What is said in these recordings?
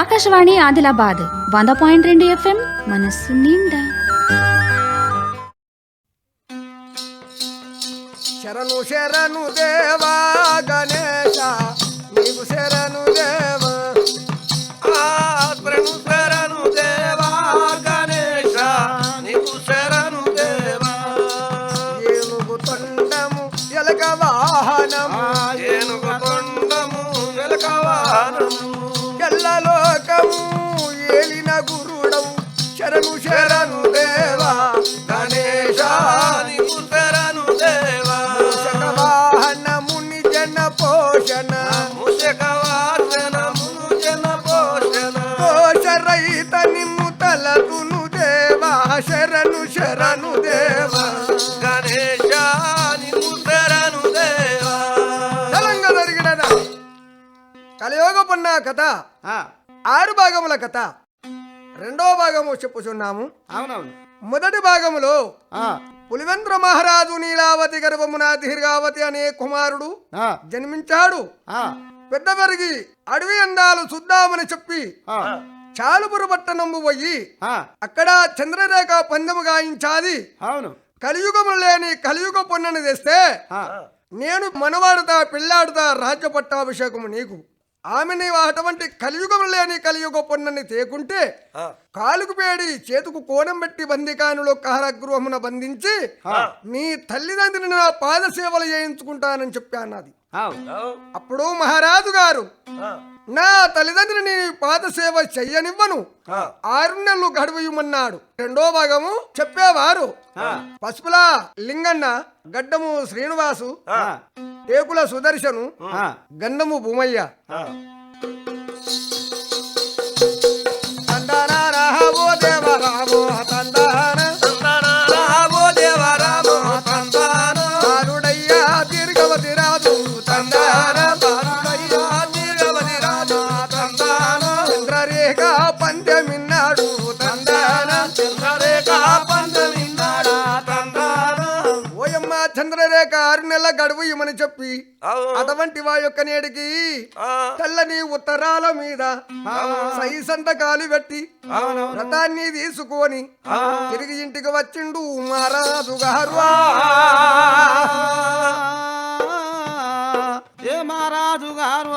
ఆకాశవాణి ఆదిలాబాద్ వంద పాయింట్ రెండు ఎఫ్ఎం మనస్సు నిండా. శరణు శరణు దేవా గణేశ. శరణు దేవా గణేశ నీకు శరణు దేవా. తెలంగాణ జరిగిన కలియోగ పున్న కథ ఆరు భాగముల కథ. రెండో భాగము చెప్పుచున్నాము. అవునవును. మొదటి భాగములో పులివెంద్ర మహారాజు నీలావతి గర్భమున దీర్ఘావతి అనే కుమారుడు జన్మించాడు. పెద్ద పెరిగి అడవి అందాలు చూద్దామని చెప్పి చాలుపురు పట్టణము పోయి అక్కడ చంద్రరేఖ పందెము గాయించాది అవును. కలియుగము లేని కలియుగ పొన్నని తెస్తే నేను మనవాడుతా పిల్లాడుతా రాజ్య పట్టాభిషేకము నీకు. ఆమె నీవు అటువంటి కలియుగం లేని కలియుగ పొన్నని తేకుంటే కాలుకు పేడి చేతుకు కోణం పెట్టి బందికానులో కారాగృహమున బంధించి నీ తల్లిదండ్రుని నా పాద సేవలు చేయించుకుంటానని చెప్పానది అప్పుడు మహారాజు గారు నా తల్లిదండ్రుని పాద సేవ చెయ్యనివ్వను ఆరు నెలలు గడువుయమన్నాడు. రెండో భాగము చెప్పేవారు. పసుపుల లింగన్న గడ్డము శ్రీనివాసు టేకుల సుదర్శను గండము భూమయ్య. రామో దేవ తందాన అటువంటి వా యొక్క నేడికి ఆ, తెల్లని ఉత్తరాల మీద సై సంతకాలు పెట్టి. వ్రతాన్ని తీసుకొని తిరిగి ఇంటికి వచ్చిండు మహారాజు గారు. ఏ మహారాజు గారు?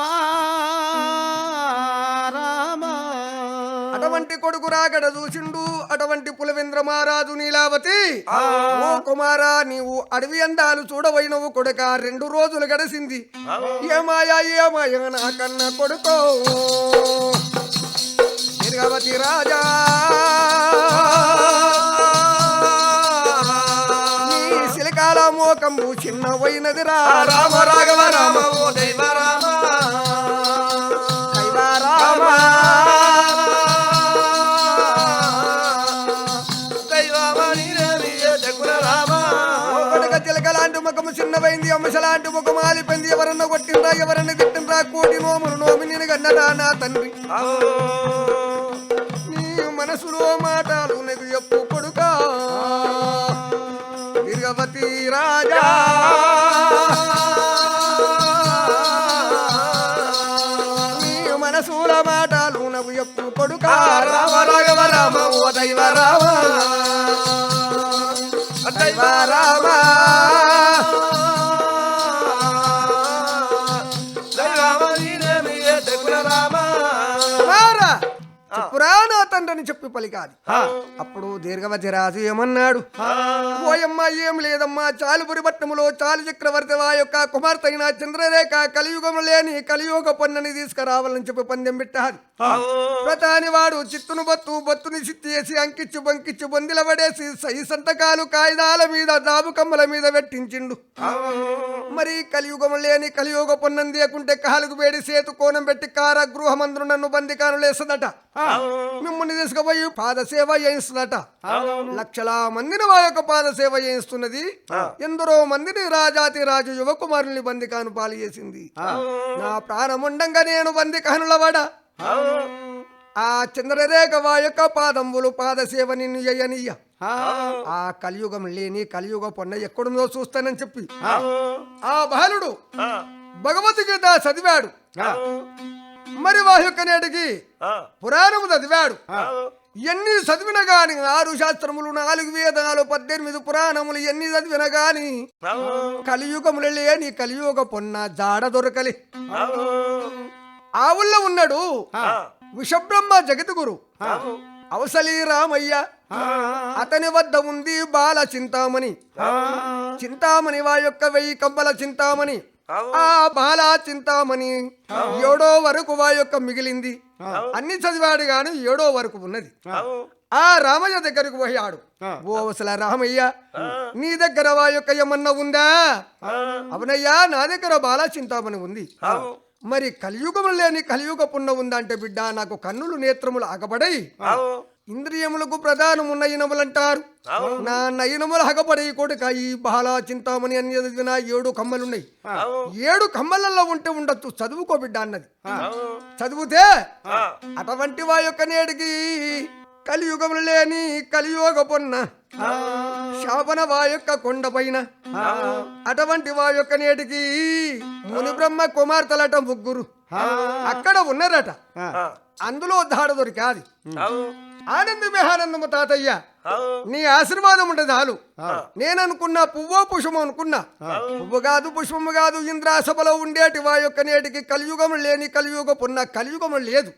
రాగడ చూసిండు. అటువంటి పులవేంద్ర మహారాజు నీలావతి ఓ కుమారా నీవు అడవి అందాలు చూడవైనవు కొడుక. రెండు రోజులు గడిసింది. ఏమాయా ఏమాయా నా కన్న కొడుకో. దీర్ఘవతి రాజా. మోకంబు చిన్నవైనది రా రామ రాఘవ రామ ఓ దైవ రామ. చిన్నవైంది అంశలాంటి ముఖము ఎవరన్నా కొట్టిండ్రా ఎవరన్నా తిట్టిండ్రా? కోటి నోములు నోమి నేను గన్నరా నా తండ్రి? నీ మనసులో మాటలు నీకు చెప్పు కొడుక. దీర్ఘవతి రాజా. నీ మనసుల మాటలు నాకు చెప్పు కొడుక. రామ రాఘవ రామ ఓ దైవ రామ. తండ్రిని చెప్పి పలికాది. అప్పుడు దీర్ఘవతి రాజు ఏమన్నాడు ఓయమ్మ ఏం లేదమ్మా చాలుపురి పట్టణములో చాలు చక్రవర్తి వా యొక్క కుమార్తె అయిన చంద్రరేఖ కలియుగం లేని కలియుగ పొన్నని తీసుకురావాలని చెప్పి పందెం పెట్టాది. ప్రధాని వాడు చిత్తును బొత్తు బొత్తుని చిత్తి వేసి అంకిచ్చు బంకిచ్చు బొందిల పడేసి సై సంతకాలు కాగితాల మీద దాబు కమ్మల మీద పెట్టించిండు. మరి కలియుగం లేని కలియుగ పొన్నం తీయకుంటే కాలుకు వేడి సేతు కోణం పెట్టి కారాగృహమందును నన్ను బందికాను లేస్తుందట మిమ్మల్ని తీసుకుపోయి పాద సేవ చేయిస్తుందట లక్షల మందిని వా యొక్క పాద సేవ చేయిస్తున్నది ఎందరో మందిని రాజాతి రాజు యువకుమారుల్ని బందికాను పాలు చేసింది. నా ప్రాణముండంగా నేను బందికానుల వడ? ఆ చంద్రరేఖ వా యొక్క పాదంబులు పాద సేవ నిన్ను చేయనియ్య ఆ. కలియుగం లేని కలియుగ పొన్న ఎక్కడుందో చూస్తానని చెప్పి. ఆ బాలుడు భగవద్గీత చదివాడు. మరి వా యొక్క నేటికి పురాణము చదివాడు. ఎన్ని చదివిన గాని ఆరు శాస్త్రములు నాలుగు వేదాలు పద్దెనిమిది పురాణములు ఎన్ని చదివిన గాని కలియుగములు లేని కలియుగ పొన్న జాడ దొరకలి. ఆవు, ఆవుల్లో ఉన్నాడు విషబ్రహ్మ జగద్గురు. అవసలి రామయ్య. అతని వద్ద ఉంది బాల చింతామణి. చింతామణి వా యొక్క వెయ్యి కంబల చింతామణి. ఆ బాల చింతామణి ఏడో వరకు వా యొక్క మిగిలింది. అన్ని చదివాడు గాని ఏడో వరకు ఉన్నది. ఆ రామయ్య దగ్గరకు పోయాడు. ఓ అవసల రామయ్య నీ దగ్గర వా యొక్క ఏమన్నా ఉందా? అవునయ్యా నా దగ్గర బాల చింతామణి ఉంది. మరి కలియుగము లేని కలియుగ పున్న ఉందా అంటే బిడ్డ నాకు కన్నులు నేత్రములు అగబడై ఇంద్రియములకు ప్రధానమున్న ఇనములంటారు నా నయనములు అగబడి కొడుక ఈ బాల చింతామణి అని చదివిన ఏడు కమ్మలున్నాయి. ఏడు కమ్మలలో ఉంటే ఉండొచ్చు చదువుకో బిడ్డ అన్నది. చదివితే అటువంటి వా యొక్క నేటికి కలియుగములు లేని కలియుగ పొన్న శాపన వా యొక్క కొండ పైన అటువంటి వా యొక్క నేటికి ముని బ్రహ్మ కుమార్తెలట ముగ్గురు. అక్కడ ఉన్నారట. అందులో దాడ దొరికాది. ఆనందమే ఆనందము తాతయ్య. నీ ఆశీర్వాదం ఉంటే చాలు. నేను అనుకున్నా పువ్వో పుష్పమో అనుకున్నా. పువ్వు కాదు పుష్పము కాదు ఇంద్రాసభలో ఉండేటి వా యొక్క నేటికి కలియుగము లేని కలియుగ పున్న కలియుగము లేదు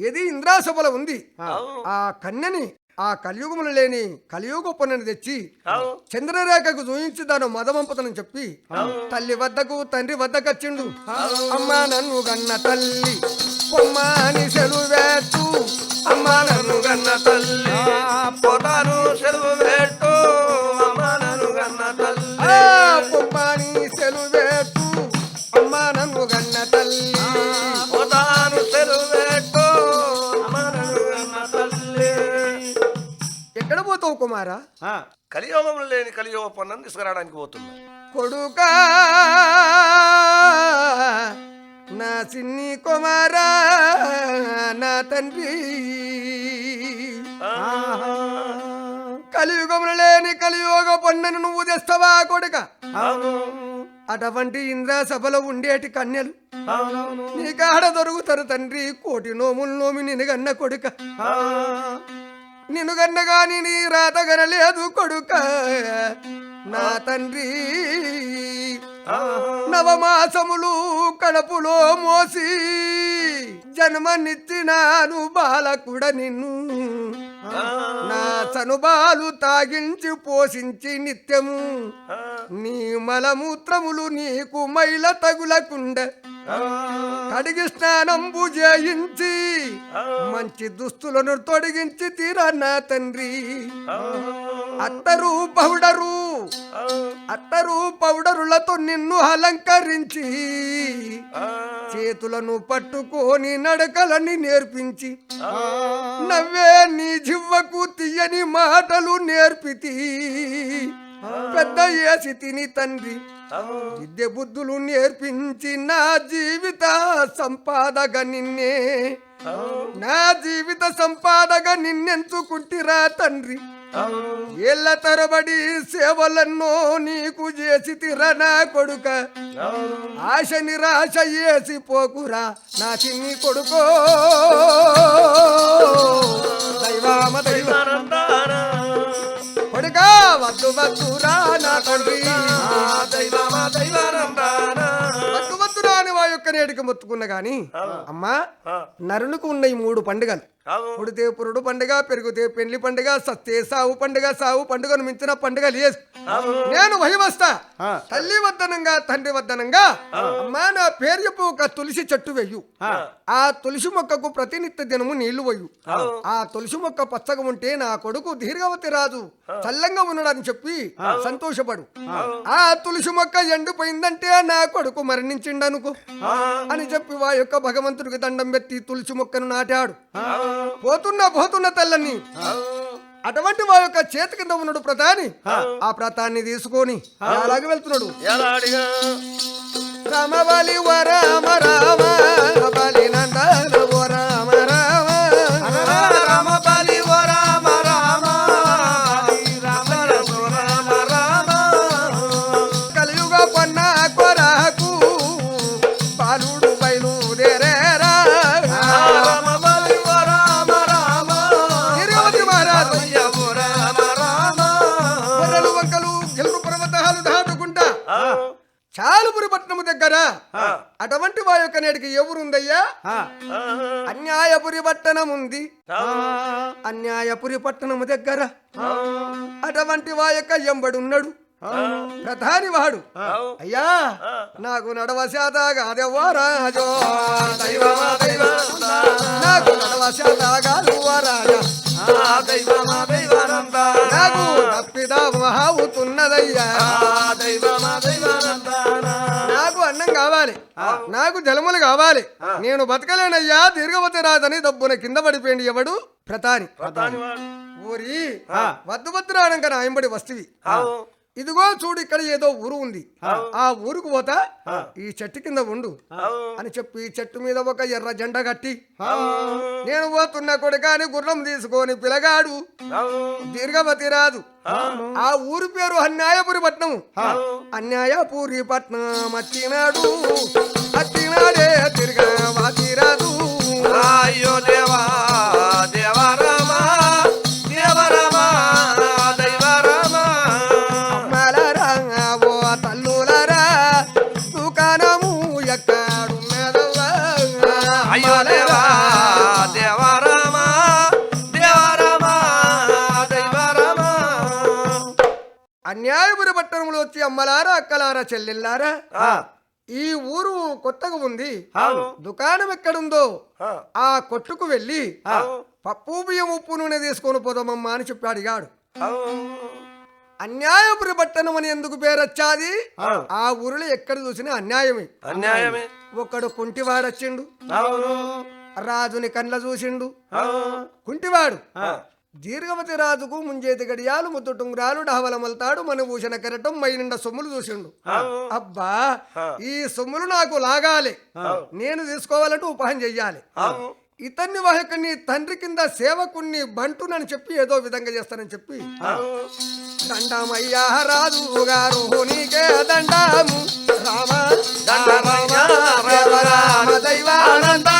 ఇది ఇంద్రాసభలో ఉంది ఆ. కన్యని ఆ కలియుగములు లేని కలియుగ పొన్నని తెచ్చి చంద్రరేఖకు చూయించి దాని మదమంపతనని చెప్పి తల్లి వద్దకు తండ్రి వద్దకు వచ్చిండు. అమ్మా నన్ను గన్న తల్లి పొమ్మాని సెలువేత్తు అమ్మా నన్ను గన్న తల్లి. పోతాను సెలవు పెట్టు. అమ్మనను గన్న తల్లి. ఆ పొమ్మాని సెలువేత్తు అమ్మా నన్ను గన్న తల్లి. పోతాను సెలవు పెట్టు. అమ్మనను గన్న తల్లి. ఎక్కడ పోతావు కుమారా? కలియోగం లేని కలియోగ పన్నం తీసుకురావడానికి పోతున్నా. కొడుకా నా చిన్ని కుమారా నా తండ్రి. కలియుగములు లేని కలియుగ పొన్నను నువ్వు తెస్తావా కొడుక? అటువంటి ఇంద్ర సభలో ఉండేటి కన్యలు? నీ కాడ దొరుకుతారు తండ్రి కోటి నోములు నోమి నిన్నుగన్న కొడుక. నిన్నుగన్న గాని నీ రాత గనలేదు కొడుక. నా తండ్రి. నవమాసములు కడపులో మోసి జన్మనిచ్చినాను బాలకుడ నిన్ను. నా సనుబాలు తాగించి పోషించి నిత్యము. నీ మలమూత్రములు నీకు మైల తగులకుండ. కడిగి స్నానంబు చేయించి మంచి దుస్తులను తొడిగించి తీరా నా తండ్రి. అత్తరు పౌడరు అత్తరు పౌడరులతో నిన్ను అలంకరించి చేతులను పట్టుకొని నడకలని నేర్పించి నవ్వే నీ జివ్వకు తీయని మాటలు నేర్పితి. పెద్ద ఏసి తిని తండ్రి. విద్య బుద్ధులు నేర్పించి నా జీవిత సంపాదక నిన్నే. నా జీవిత సంపాదక నిన్నెంచుకుంటిరా తండ్రి. ఏళ్ళ తరబడి సేవలన్నో నీకు చేసి తిరా నా కొడుక. ఆశ నిరాశ చేసి పోకురా నా చిన్ని కొడుకో. దైవామ దైవ వద్దు వద్దురా నా తండ్రి. వద్దు వద్దురా అని వా యొక్క నేటికి మొత్తుకున్న గాని అమ్మా నరునికి ఉన్న ఈ మూడు పండుగలు. పుడితే పురుడు పండుగ పెరిగితే పెళ్ళి పండుగ సత్తే సావు పండుగ సావు పండుగను మించిన పండుగ లేదు. నేను వహివస్తా తల్లి వద్దనంగా తండ్రి వద్దనంగా అమ్మా నా పేరు చెప్పు ఒక తులసి చెట్టు వెయ్యు ఆ. తులసి మొక్కకు ప్రతినిత్య దినము నీళ్ళు వయ్యు ఆ. తులసి మొక్క పచ్చగా ఉంటే నా కొడుకు దీర్ఘవతి రాజు. చల్లంగా ఉన్నాడని చెప్పి సంతోషపడు. ఆ. తులసి మొక్క ఎండిపోయిందంటే నా కొడుకు మరణించిండనుకో. అని చెప్పి వా యొక్క భగవంతుడికి దండం పెట్టి తులసి మొక్కను నాటాడు. పోతున్న పోతున్న తెల్లని. అటువంటి వా యొక్క చేతి కింద ఉన్నాడు ప్రతాని ఆ. ప్రతాన్ని తీసుకొని అలాగే వెళ్తున్నాడు? రామ బలి వ రామ బలి నందన రామ రామ రామ. బలి ఓ రామ రామ రామ కలియుగ పన్న కొరకు అన్యాయపురి పట్టణము దగ్గర అటువంటి వా యొక్క నేటికి ఎవరుందయ్యా? అన్యాయపురి పట్టణం ఉంది అన్యాయపురి పట్టణము దగ్గర అటువంటి వా యొక్క ఎంబడున్నాడు. ప్రధాని వాడు అయ్యా నాకు నడవ శాత కాదెవ్వా రాజో. నాకు నడవ శాత కాదువ్వా రాజా దైవానందా. నాకు తప్పిదా అవుతున్నదయ్యా దైవమా దైవానందానా. నాకు జలములు కావాలి. నేను బతకలేనయ్యా దీర్ఘవతి రాదని దబ్బున కింద పడిపోయింది ఎవడు? వాడు. ఊరి వద్దు వద్దు రావడం ఎంబడి వస్తువి. ఇదిగో చూడు ఇక్కడ ఏదో ఊరు ఉంది. ఆ. ఊరుకు పోతా ఈ చెట్టు కింద ఉండు. అని చెప్పి ఈ చెట్టు మీద ఒక ఎర్ర జెండా కట్టి నేను పోతున్న కొడుకాని గుర్రం తీసుకొని పిలగాడు. ఆవు. దీర్ఘవతి రాదు. ఆ. ఊరి పేరు అన్యాయపురి పట్నం. అన్యాయపురి పట్నం అచ్చినాడు. అచ్చినాడే దీర్ఘవతి రాదు. అయ్యో దేవా. అన్యాయపురి పట్టణంలో వచ్చి అమ్మలారా అక్కలారా చెల్లెల్లారా? ఈ ఊరు కొత్తగా ఉంది. దుకాణం ఎక్కడుందో ఆ, కొట్టుకు వెళ్ళి. పప్పు బియ్యం ఉప్పు నూనె తీసుకొని పోదామమ్మా అని చెప్పి అడిగాడు. అన్యాయపురి పట్టణం అని ఎందుకు పేరొచ్చాది ఆ. ఊరిలో ఎక్కడ చూసినా అన్యాయమే. అన్యాయమే. ఒకడు కుంటివాడొచ్చిండు. రాజుని కండ్ల చూసిండు. కుంటివాడు. దీర్ఘవతి రాజుకు ముంజేతి గడియాలు ముద్దు టుంగురాలు డహవల మల్తాడు మన భూషణ కెరటం మైనిండ సొమ్ములు చూసిండు. అబ్బా. ఈ సొమ్ములు నాకు లాగాలి. నేను తీసుకోవాలంటే ఉపాయం చెయ్యాలి. ఇతన్ని వాహకుని తండ్రి కింద సేవకుణ్ణి బంటునని చెప్పి ఏదో విధంగా చేస్తానని చెప్పి. దండమయ్యా రాజు గారు నీకే దండము. రామ దైవానంద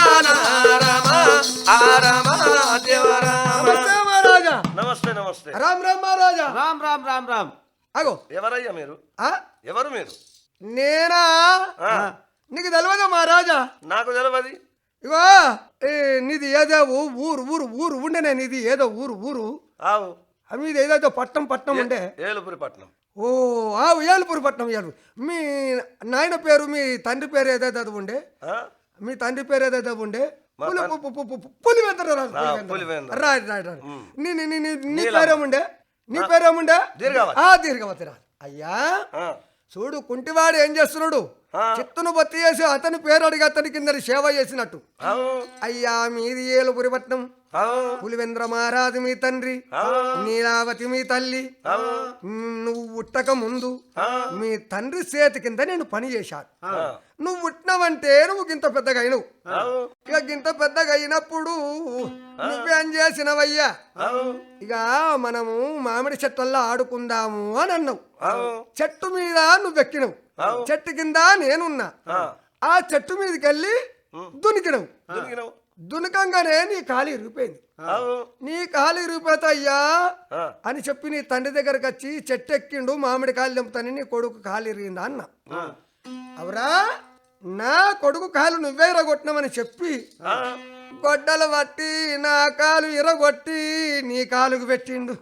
నమస్తే. రామ్ రామ్ మహారాజా. రామ్ రామ్ రామ్ రామ్. అగో ఎవరయ్యా మీరు? ఆ? ఎవరు మీరు? నేనా? ఆ, నీకు తెలియదా మహారాజా? నాకు తెలియదు ఇగో ఏ, నీది ఏదో ఊరు ఊరు ఊరు ఉండేనే నీది ఏదో ఊరు ఊరు. ఆవు. మీది ఏదో పట్నం పట్నం ఉండే? ఏలుపురి పట్నం ఓ ఆ ఏలుపురి పట్నం ఏలు మీ నాయన పేరు మీ తండ్రి పేరు ఏదైతే ఉండే? ఆ? మీ తండ్రి పేరు ఏదైతే ఉండే? నీ. పేరేముండే నీ పేరేముండే దీర్ఘవతి. అయ్యా చూడు కుంటివాడు ఏం చేస్తున్నాడు. చిత్తును బత్తి చేసి అతని పేరు అడిగి అతని కింద సేవ చేసినట్టు. అయ్యా మీది ఏలుపురి పట్నం. ఆవు పులివెంద్ర మహారాజు మీ తండ్రి. నీలావతి మీ తల్లి. నువ్వు ఉట్టక ముందు. మీ తండ్రి చేతి కింద నేను పని చేశాను. నువ్వు ఉట్టినవంటే నువ్వు గింత పెద్దగా అయినవు ఇక గింత పెద్దగా అయినప్పుడు నువ్వేం చేసినవయ్యా? ఇక మనము మామిడి చెట్లల్లో ఆడుకుందాము అని అన్నావు. చెట్టు మీద నువ్వు ఎక్కినవు ఆవు. చెట్టు కింద నేనున్నా. ఆ, చెట్టు మీదకి వెళ్ళి దునికినవు. దునకంగానే నీ కాలు ఇరిగిపోయింది ఆవు నీ కాలు అయ్యా ఆ, అని చెప్పి నీ తండ్రి దగ్గరకు వచ్చి చెట్టు ఎక్కిండు మామిడి కాలు దింపుతానని నీ కొడుకు కాలు ఇరిగిందా అన్న. అవరా? నా కొడుకు కాలు నువ్వే ఇరగొట్టినామని చెప్పి గొడ్డలు పట్టి నా కాలు ఇరగొట్టి నీ కాలుకు పెట్టిండు.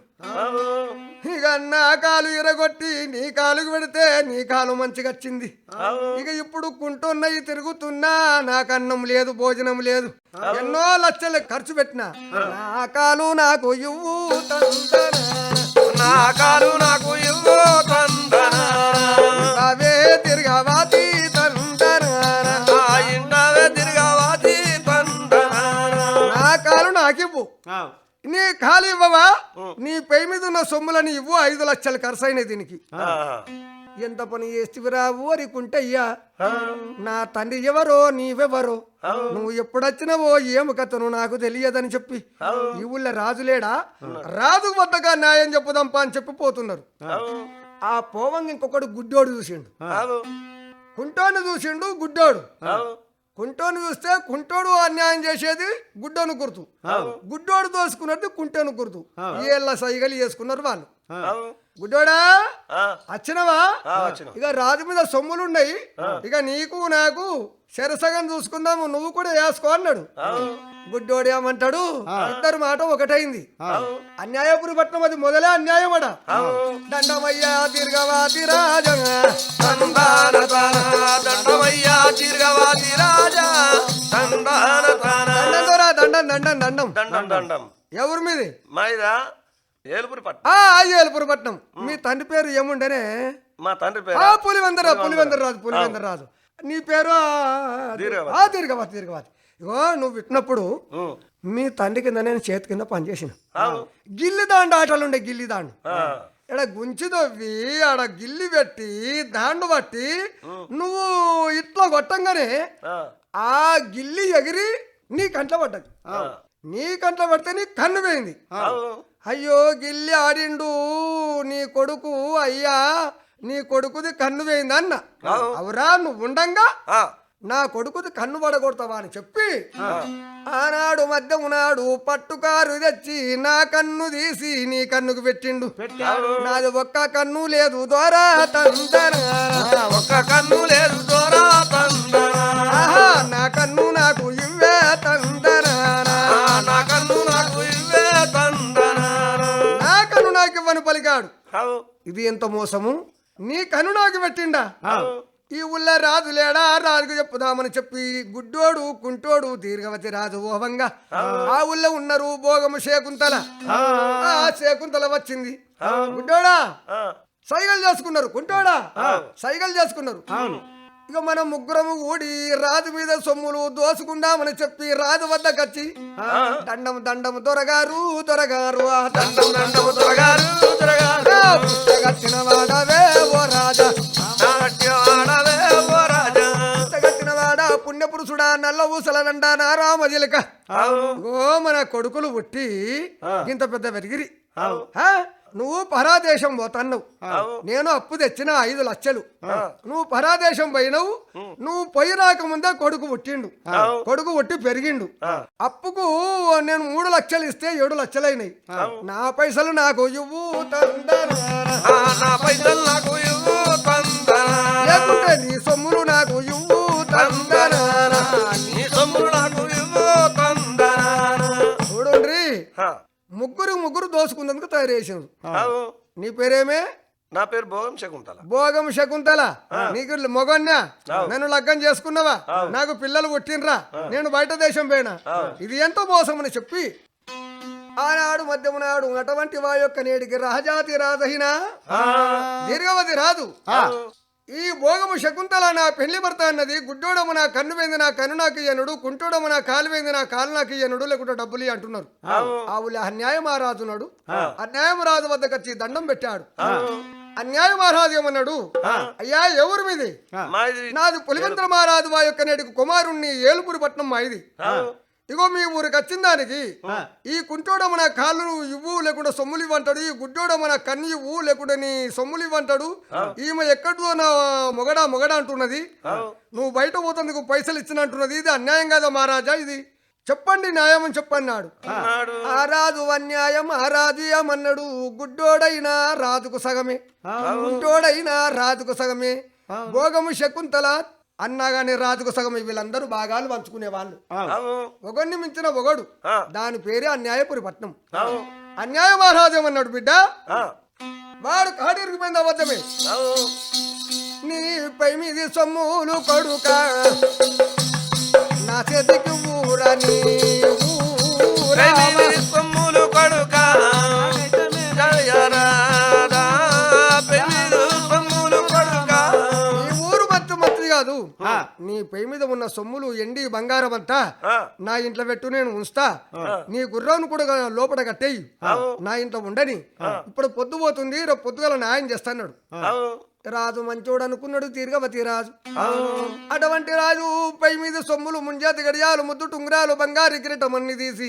ఇక నా కాలు ఇరగొట్టి నీ కాలుకు పెడితే నీ కాలు మంచిగా వచ్చింది. ఇక ఇప్పుడు కుంటున్నవి తిరుగుతున్నా నాకు అన్నం లేదు భోజనం లేదు. ఎన్నో లక్షలు ఖర్చు పెట్టినా. నా కాలు నాకు ఇవ్వు. నా కాలు నాకు ఆవ్. నీ కాలు ఇవ్వవా? నీ పై మీద ఉన్న సొమ్ములని ఇవ్వు. ఐదు లక్షలు ఖర్చు అయినాయి దీనికి ఎంత పని చేస్తివిరా ఊరికుంటే అయ్యా నా తండ్రి ఎవరో నీవెవరో? నువ్వు ఎప్పుడొచ్చినవో ఏమి కథను నాకు తెలియదని చెప్పి. ఈ ఊళ్ళో రాజు లేడా? రాజు వద్దగా న్యాయం చెప్పుదాంపా అని చెప్పి పోతున్నారు. ఆ. పోవంగా ఇంకొకడు గుడ్డోడు చూసిండు. కుంటోని చూసిండు గుడ్డోడు. కుంటోని చూస్తే కుంటోడు అన్యాయం చేసేది గుడ్డోను గుర్తు గుడ్డోడు దోసుకున్నట్టు కుంటోను గుర్తు ఏళ్ళ సైగలు చేసుకున్నారు వాళ్ళు. గుడ్డోడా? వచ్చినవా? ఇక రాజు మీద సొమ్ములున్నాయి. ఇక నీకు నాకు శరసగం చూసుకుందాము నువ్వు కూడా వేసుకో అన్నాడు. గుడ్డోడు ఏమంటాడు? ఇద్దరు మాట ఒకటైంది. అన్యాయపురి పట్నం అది మొదలే అన్యాయమడ దండమయ్యా దీర్ఘవాతి రాజ దండమయ్యా తిరగవాది రాజా దండం దండం దండం దండం. దండం దండం. ఎవరి మీది? మాయిదా ఏలుపురి పట్నం. మీ తండ్రి పేరు ఏముండనే? మా తండ్రి పేరు? పులివెందర పులివెందర. రాజు పులివెందర రాజు నీ పేరు? ఆ, దీర్ఘవతి. దీర్ఘవతి ఇగో నువ్వు విట్టినప్పుడు మీ తండ్రి కింద నేను చేతి కింద పనిచేసిన అవును. గిల్లి దాండు ఆటలు ఉండే గిల్లి దాండు. ఆ, ఇక్కడ గుంచి తవ్వి ఆడ గిల్లి పెట్టి దాండు పట్టి నువ్వు ఇట్లా కొట్టంగానే ఆ, గిల్లి ఎగిరి నీ కంట్లో పడ్డది. నీ కంట్లో పడితే నీ కన్ను పోయింది అయ్యో గిల్లి ఆడిండు. నీ కొడుకు అయ్యా నీ కొడుకుది కన్ను వేయింది అన్న? అవురా నువ్వు ఉండంగా. నా కొడుకుది కన్ను పడగొడతావా అని చెప్పి ఆనాడు మధ్య ఉన్నాడు పట్టుకారు తెచ్చి నా కన్ను తీసి నీ కన్నుకు పెట్టిండు. నాది ఒక్క కన్ను లేదు ద్వారా ఒక్క కన్ను లేదు ఇది ఎంత మోసము? నీ కన్ను నాకు పెట్టిండా ఈ ఊళ్ళో రాజు లేడా? రాజుకు చెప్పుదామని చెప్పి గుడ్డోడు కుంటోడు దీర్ఘవతి రాజు ఓహంగా ఆ ఊళ్ళో ఉన్నారు భోగము శేకుంతల. ఆ. శేకుంతల వచ్చింది. గుడ్డోడా? సైగలు చేసుకున్నారు కుంటోడా? సైగలు చేసుకున్నారు. ఇక మనం ముగ్గురము కూడి రాజు మీద సొమ్ములు దోసుకుందామని చెప్పి రాజు వద్దకు వచ్చి దండం దండం దొరగారు దొరగారు ఆ దండం దండము దొరగారు దొరగారు. పుణ్యపురుషుడా నల్ల ఊసలనండ నారామ జిలక ఓ మన కొడుకులు పుట్టి ఇంత పెద్ద వెరిగిరి హా? నువ్వు పరాదేశం పోతన్నావు. నేను అప్పు తెచ్చిన ఐదు లక్షలు నువ్వు పరాదేశం పోయినావు. నువ్వు పోయి రాకముందే కొడుకు పుట్టిండు. కొడుకు పుట్టి పెరిగిండు. అప్పుకు నేను మూడు లక్షలు ఇస్తే ఏడు లక్షలైనాయి నా పైసలు నాకు ఇవ్వు నా పైసలు నాకు ఇవ్వు నీ సొమ్ములు నాకు ఇవ్వు తందనా. ముగ్గురు ముగ్గురు దోసుకున్నందుకు తయారు చేసింది నీ పేరేమే? నా పేరు భోగం శకుంతల. భోగం శకుంతల. నీకు మొగన్యా? నన్ను లగ్గం చేసుకున్నావా? నాకు పిల్లలు పుట్టినరా నేను బయట దేశం పోయినా. ఇది ఎంతో మోసమని చెప్పి. ఆనాడు మధ్యమునాడు అటువంటి వా యొక్క నేడికి రాజాతి రాజహిన? దీర్ఘవతి రాదు. ఈ భోగము శకుంతల నా పెళ్ళి భర్త అన్నది గుడ్డోడము నా కన్ను వేంది నా కన్ను నాకు ఇయ్యనుడు కుంటోడము నా కాలు వేంది నా కాలు నాకు ఇయ్యనుడు లేకుంటే డబ్బులు అంటున్నారు. ఆ. ఊళ్ళో అన్యాయం ఆ రాజున్నాడు అన్యాయం రాజు వద్దకు వచ్చి దండం పెట్టాడు. అన్యాయం మహారాజు ఏమన్నాడు? అయ్యా ఎవరు మీది? నాది పులివెంద్ర మహారాజు వా యొక్క నేటికి కుమారుణ్ణి ఏలుపురి పట్నం మాది ఇగో మీ ఊరికి వచ్చిన దానికి ఈ కుంటోడమ నా కాళ్ళు ఇవ్వు లేకుండా సొమ్ములు ఇవ్వంటాడు ఈ గుడ్డోడమ నా కన్ను ఇవ్వు లేకుండా నీ సొమ్ములు ఇవ్వంటాడు ఈమె ఎక్కడో నా మొగడా మొగడా అంటున్నది. నువ్వు బయట పోతందుకు పైసలు ఇచ్చిన అంటున్నది ఇది అన్యాయం కాదా మహారాజా ఇది? చెప్పండి న్యాయం అని చెప్పన్నాడు. నాడు ఆ రాజు అన్యాయం ఆ రాజు ఏమన్నాడు? గుడ్డోడైనా రాజుకు సగమే. గుడ్డోడైనా రాజుకు సగమే. భోగము శకుంతల అన్నగానే రాజుకు సగమే వీళ్ళందరూ భాగాలు పంచుకునే వాళ్ళు ఒకడిని మించిన ఒకడు. దాని పేరే అన్యాయపురి పట్నం. అన్యాయ మహారాజు ఏమన్నాడు బిడ్డ. వాడు కాడిరిగిపోయింది అబద్ధమే నీపై మీది సొమ్ములు కొడుక. నా చేతికి ఊరని ఊరా నీ పై మీద ఉన్న సొమ్ములు ఎండి బంగారం అంతా నా ఇంట్లో పెట్టు నేను ఉంచుతా. నీ గుర్రాన్ని కూడా లోపల కట్టేయి. నా ఇంట్లో ఉండని. ఇప్పుడు పొద్దు పోతుంది రేపు పొద్దుగల న్యాయం చేస్తాడు రాజు మంచోడు అనుకున్నాడు తీర్గవతి రాజు. అటువంటి రాజు పై మీద సొమ్ములు ముంజాతి గడియాలు ముద్దు టుంగరాలు బంగారు కిరీటం అన్ని తీసి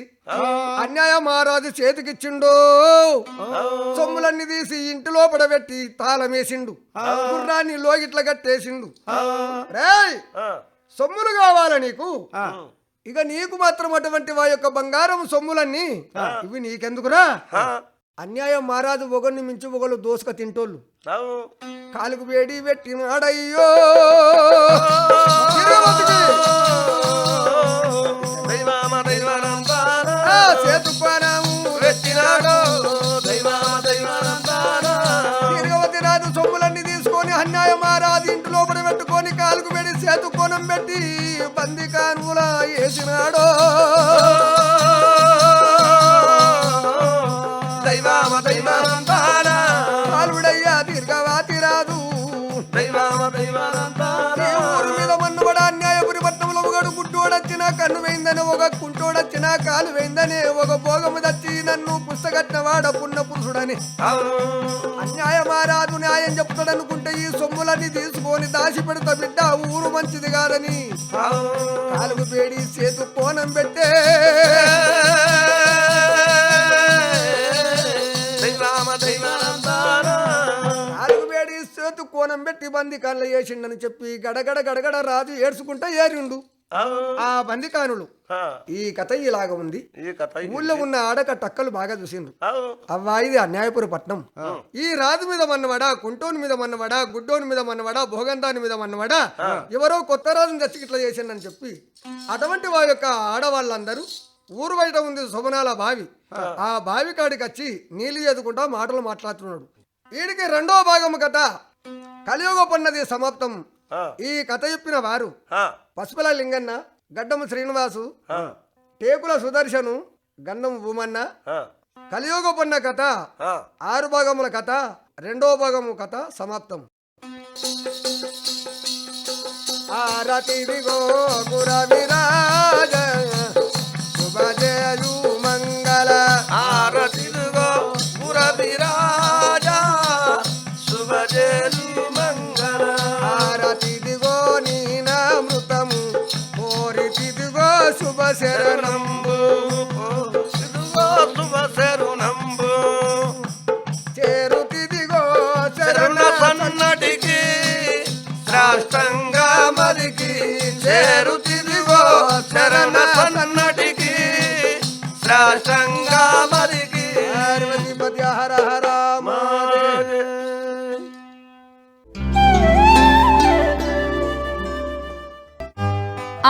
అన్యాయ మహారాజు చేతికిచ్చిండు. సొమ్ములన్నీ తీసి ఇంటి లోపల పెట్టి తాళమేసిండు. గుర్రాన్ని లోగిట్ల కట్టేసిండు. రేయ్ ఆ, సొమ్ములు కావాలా నీకు? ఇక నీకు మాత్రం అటువంటి వా యొక్క బంగారం సొమ్ములన్నీ ఇవి నీకెందుకురా? అన్యాయం మారాదు ఒకరిని మించి ఒకళ్ళు దోసుక తింటోళ్ళు. కాలుకు వేడి పెట్టినాడయ్యో తిరుపతికి దైవామ దైవానందాన. ఆ సేతుపానము పెట్టినాడు దైవామ దైవానందాన. ఊరు మీద మన్నుబడ అన్యాయపురి పట్టణంలో ఒకడు గుడ్డోడొచ్చినా కన్ను వేయిందని ఒక కుంటోడొచ్చినా కాలు వేయిందని ఒక భోగము దచ్చి నన్ను పుస్తకట్టిన వాడ పున్న పురుషుడని. అన్యాయమారాదు న్యాయం చెప్తాడనుకుంటే ఈ సొమ్ములన్నీ తీసుకొని దాచి పెడతా బిడ్డ ఊరు మంచిది కాదని. కాలుగు పేడి చేతు కోణం పెట్టే. కోణం పెట్టి బంది కళ్ళ వేసిండని చెప్పి గడగడ గడగడ రాజు ఏడ్చుకుంటా ఏరిండు. ఆ. బందికానులు ఈ కథ ఇలాగ ఉంది. ఊళ్ళో ఉన్న ఆడక టక్కలు బాగా చూసిండ్రు. అవును అవ్వా ఇది అన్యాయపుర పట్నం. ఈ రాజు మీద మన్నవాడా కుంటోని మీద మన్నవాడా గుడ్డోని మీద మన్నవాడా భోగంతాని మీద మన్నవాడా? ఎవరో కొత్త రాజుని చచ్చి ఇట్లా చేసిండని చెప్పి అటువంటి వారి యొక్క ఆడవాళ్ళందరూ ఊరు బయట ఉంది శుభనాల బావి. ఆ. బావి కాడికి వచ్చి నీళ్ళు ఎదుకుంటా మాటలు మాట్లాడుతున్నాడు. వీడికి రెండో భాగము కథ. కలియుగ పన్నది సమాప్తం ఈ కథ చెప్పిన వారు పసుపుల లింగన్న గడ్డము శ్రీనివాసు టేకుల సుదర్శను గంధం భూమన్న. కలియుగ పన్న కథ. ఆరు భాగముల కథ రెండో భాగము కథ సమాప్తం. గురవిరాజ శుభజయు మంగళ. ఆరతిరుగో caramba.